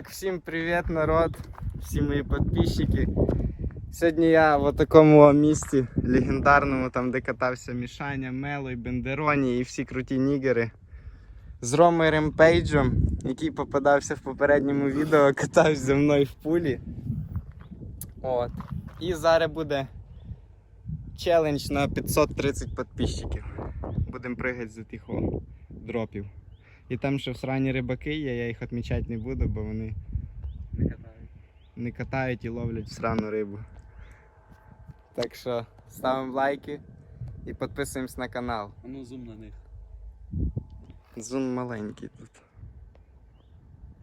так, всім привіт, народ, всі мої підписчики. Сьогодні я в такому місці легендарному, там де катався Мішаня, Мело Бендероні і всі круті нігери. З Ромою Ремпейджем, який попадався в попередньому відео, катався зі мною в пулі. От. І зараз буде челендж на 530 підписчиків. Будемо пригати за тих дропів. І там ще всрані рибаки є, я їх відмічати не буду, бо вони не катають і ловлять всрану рибу. Так що ставимо лайки і підписуємось на канал. А ну зум на них. Зум маленький тут.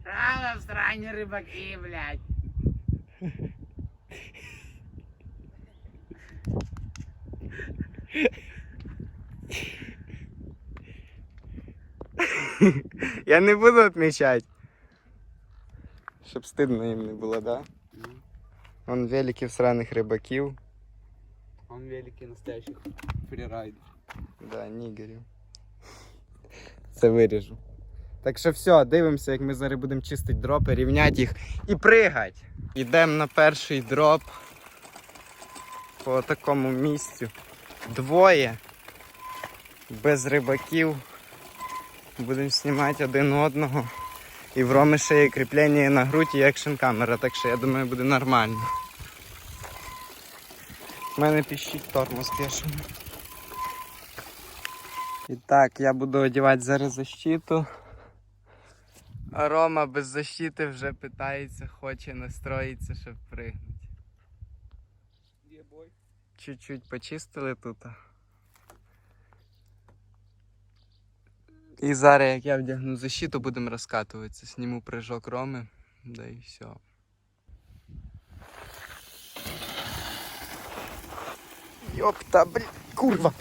Рано всрані рибаки, блядь. Я не буду відмічати. Щоб стидно їм не було, да? Ну, Вон велики всраних рибаків. Он великий настоящих фрирайдер. Да, нігерів. Це виріжу. Так що все, дивимося, як ми зараз будемо чистити дропи, рівняти їх і пригати. Йдемо на перший дроп по такому місцю. Двоє. Без рибаків. Будемо знімати один одного. І в Роми ще є кріплення на грудь і екшн камера, так що я думаю буде нормально. У мене піщить тормоз пішов. І так, я буду одягати зараз защиту. А Рома без защити вже питається, хоче настроїтися, щоб пригнути. Чуть-чуть почистили тут. І зараз, як я вдягну защиту, будемо розкатуватися. Сніму прыжок Роми, да і все. Йопта, блін, курва.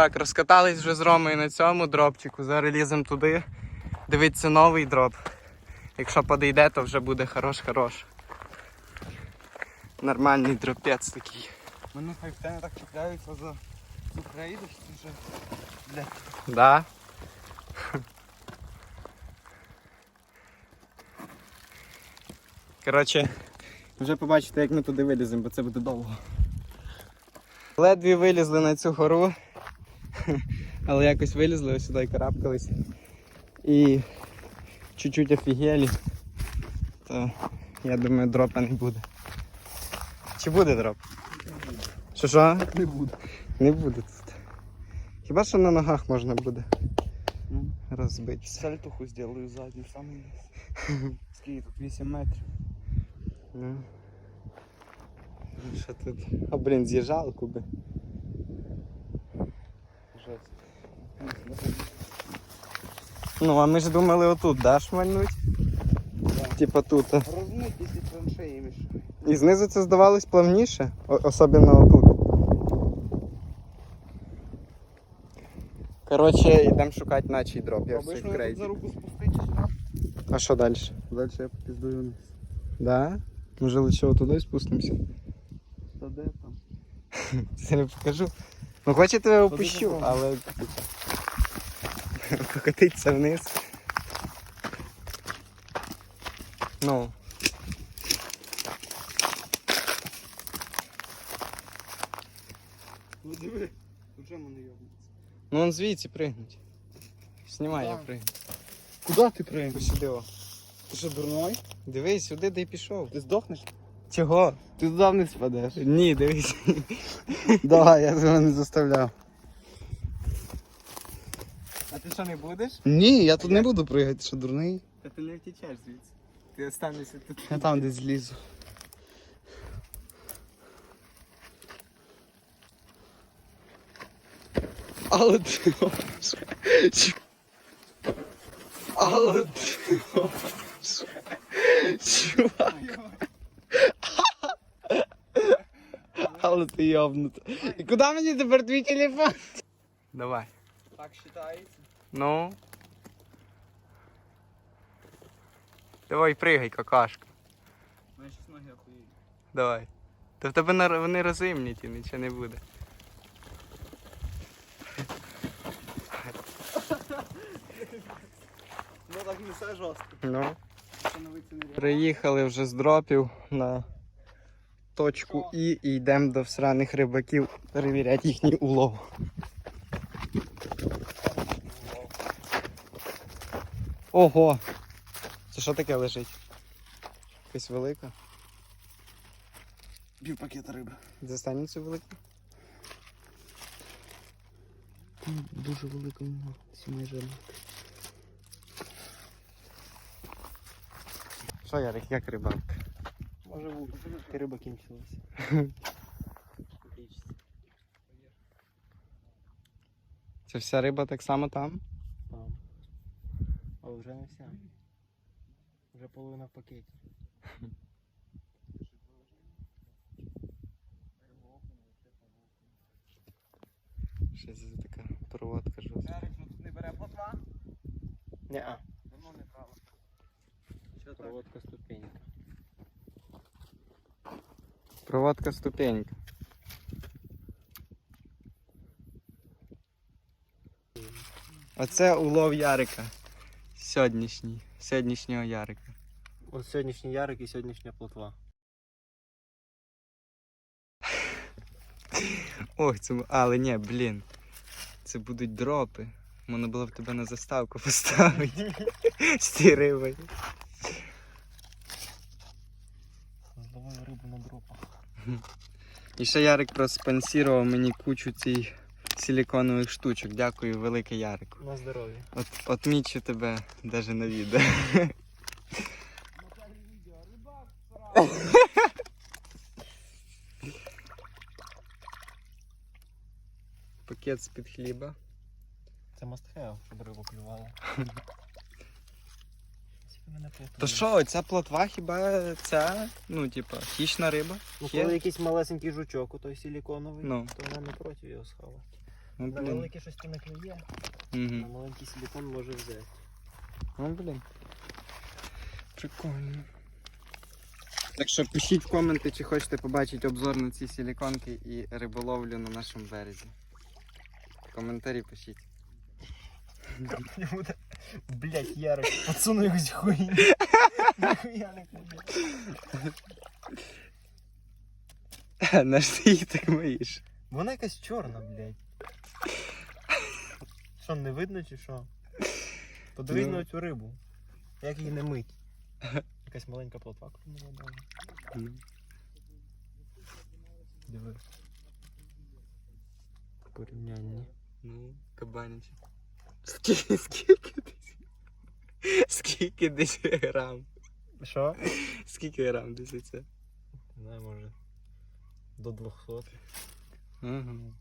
Так, розкатались вже з Ромою на цьому дропчику. Зараз ліземо туди. Дивиться новий дроп. Якщо подійде, то вже буде хорош-хорош. Нормальний дропець такий. Мене хай так чіпляються за цю країду, що вже. Бля. Да? Коротше, вже побачите, як ми туди виліземо, бо це буде довго. Ледві вилізли на цю гору, але якось вилізли, ось сюди і карабкались. І чуть-чуть офігелі, то я думаю, дропа не буде. Чи буде дроп? Що що? Не буду. Не буде тут. Хіба що на ногах можна буде Ну, розбитися. сальтуху зроблю задню, низ. Скільки тут 8 метрів. Ну, Що тут? А блін, з'їжджалку би. Жесть. Ну, а ми ж думали отут, да, шмальнуть? Да. Типа тут. Розмитись і траншеї мішають. І знизу це здавалось плавніше, о- особливо отут. Коротше, йдемо шукати начий дроп, я Обично я тут крейзі. за руку спустити. А що далі? Далі я попіздую вниз. Да? Може лише отуди спустимося? Та де там? Зараз покажу. Ну хоч я опущу, але покотиться вниз. Ну, Ну диви, вже мене йобнеться. ну он звідси пригнуть. Знімай, я пригну. Куди ти приймеш? Ось сюди о. Ти що, дурной? Дивись, сюди де й пішов. Ти здохнеш? Чого? Ти туди вниз впадеш. Ні, дивись. Давай, я тебе не заставляв. А ти що не будеш? Ні, я тут не буду пригати, ти що дурний? Та ти не втічеш звідси. Ти останешся тут. Я там десь злізу. Але ти можеш. Але ти можеш. Чувак. Але ти йобнута. І куди мені тепер твій телефон? Давай. Так вважається. Ну. Давай пригай, какашка. Мене щось ноги охуєють. Давай. Та в тебе вони розімніті, нічого не буде. Ну так не все жорстко. Ну. Становиться нереально. Приїхали вже з дропів на точку І і йдемо до всраних рибаків перевіряти їхній улов. Ого! Це що таке лежить? Якась велика? Пів пакета риби. Застані цю велику? Дуже велика нога. майже. Що, Ярик, як рибалка? Може бути. Риба кінчилася. Це вся риба так само там? Там. Але вже не вся. Вже половина в пакеті. Що це за така проводка жорстка? Ярик, ну тут не бере плотва? Неа. Давно не брала. Що? Проводка ступенька. Проводка ступенька. Оце улов Ярика. Сьогоднішній. Сьогоднішнього Ярика. Ось сьогоднішній ярик і сьогоднішня плотва. Ох, це. Але ні, блін. Це будуть дропи. Можна було б тебе на заставку поставити. З тією рибою. Зловив рибу на дропах. І ще Ярик проспонсірував мені кучу цих силіконових штучок. Дякую, велике Ярику. На здоров'я. От, отмічу тебе навіть на відео. Пакет з-під хліба. Це must have, щоб рибу клювала. Плотва? То що, ця плотва хіба ця, ну, типа, хищна риба? Ну, коли якийсь малесенький жучок, той силіконовий, Ну. то вона не проти його схавати. Ну, На блін. велике щось не клює, на Угу. маленький силікон може взяти. Ну, блін. Прикольно. Так що пишіть в коменти, чи хочете побачити обзор на ці силіконки і риболовлю на нашому березі. Коментарі пишіть. Блять, Ярик, подсуну якусь хуйню. Ніхуя не клює. На що ти її так миєш? Вона якась чорна, блядь. Що, не видно чи що? Подивись Ну. на цю рибу. Як її не мить? Якась маленька плотва клюнула далі. Диви. Порівняння. Ну, кабанчик. Скільки, скільки десь? Скільки десь грам? Що? Скільки грам десь це? Не знаю, може. До 200. Угу.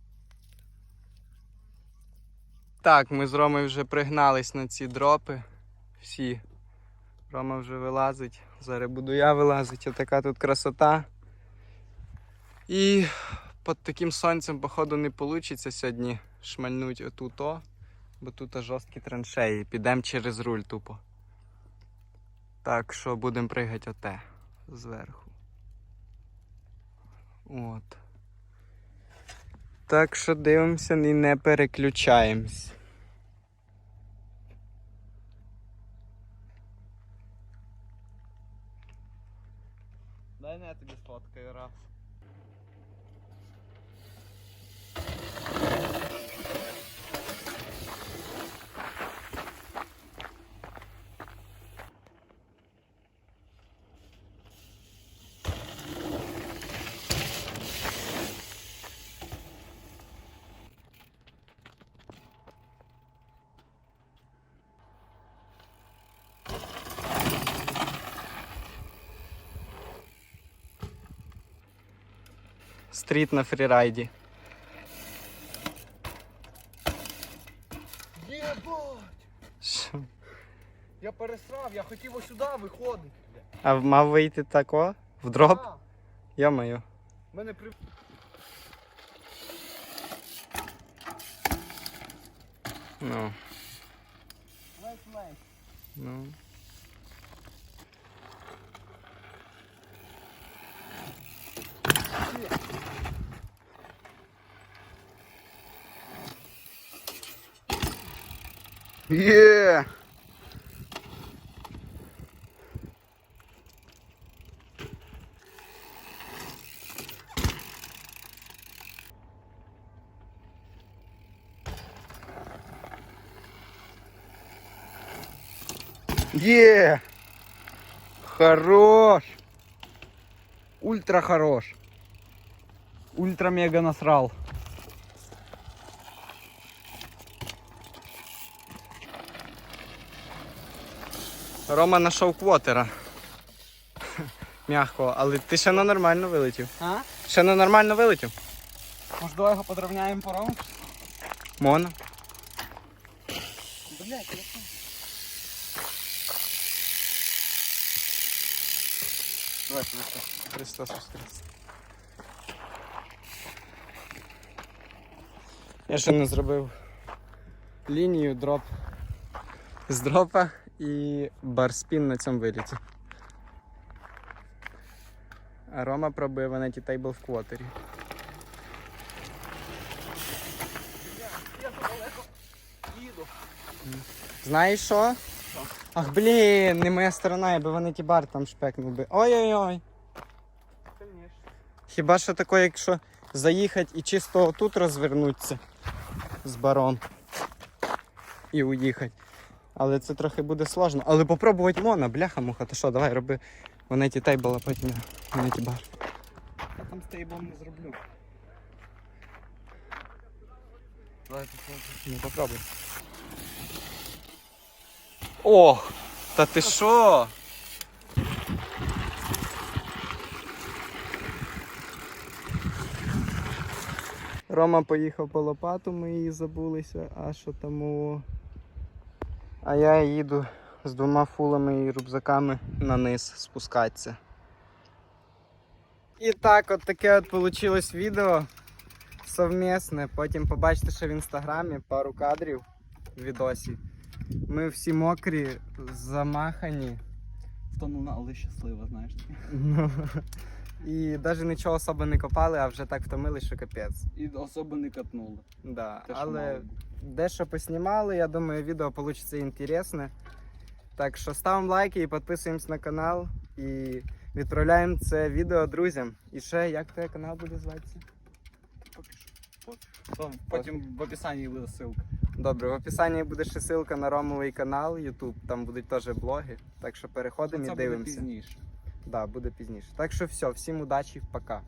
Так, ми з Ромою вже пригнались на ці дропи. Всі. Рома вже вилазить. Зараз буду я вилазити. Отака тут красота. І під таким сонцем, походу, не вийде сьогодні шмальнуть отут-о, бо тут жорсткі траншеї. Підемо через руль тупо. Так що будемо пригати оте зверху. От. Так що дивимося і не переключаємось. Дай не я тобі сфоткаю раз. Стріт на фрірайді. Єбать! Я пересрав, я хотів сюди виходити. А мав вийти тако? В дроп? А, Йо-моє. Мене при... Ну, ну. Є! Є! Хорош! Ультра хорош! Ультра мега насрал. Рома знайшов квотера. Мягкого, але ти ще не нормально вилетів. А? Ще не нормально вилетів. Може, давай його подровняємо по рому? Моно. Блять, я. Давай, Христос. Христос Воскрес. Я ще не зробив лінію, дроп з дропа і барспін на цьому виліті. Рома пробує ванеті тейбл в квотері. Знаєш що? Ах, блін, не моя сторона, я би ванеті бар там шпекнув би. Ой-ой-ой. Хіба що таке, якщо заїхати і чисто тут розвернутися з барон і уїхати. Але це трохи буде сложно. Але попробувати можна, бляха муха, то що, давай роби ванеті тейбл, а потім ванеті бар. Я там з тейблом не зроблю. Давай попробуй. Ну попробуй. Ох! Та ти що? Рома поїхав по лопату, ми її забулися, а що тому. А я їду з двома фулами і рюкзаками на низ спускатися. І так, от таке от вийшло відео совмісне. Потім побачите ще в інстаграмі пару кадрів в відосі. Ми всі мокрі, замахані. Втонула, але щаслива, знаєш. І навіть нічого особо не копали, а вже так втомились, що капець. І особо не катнула. Да. Те, що Але мало дещо поснімали, я думаю, відео вийде інтересне. Так що ставимо лайки і підписуємось на канал. І відправляємо це відео друзям. І ще як твій канал буде зватися? Там, потім в описанні буде ссылка. Добре, в описанні буде ще ссылка на Ромовий канал YouTube, там будуть теж блоги. Так що переходимо Це і буде дивимося. пізніше. Да, буде пізніше. Так що все, всім удачі, пока.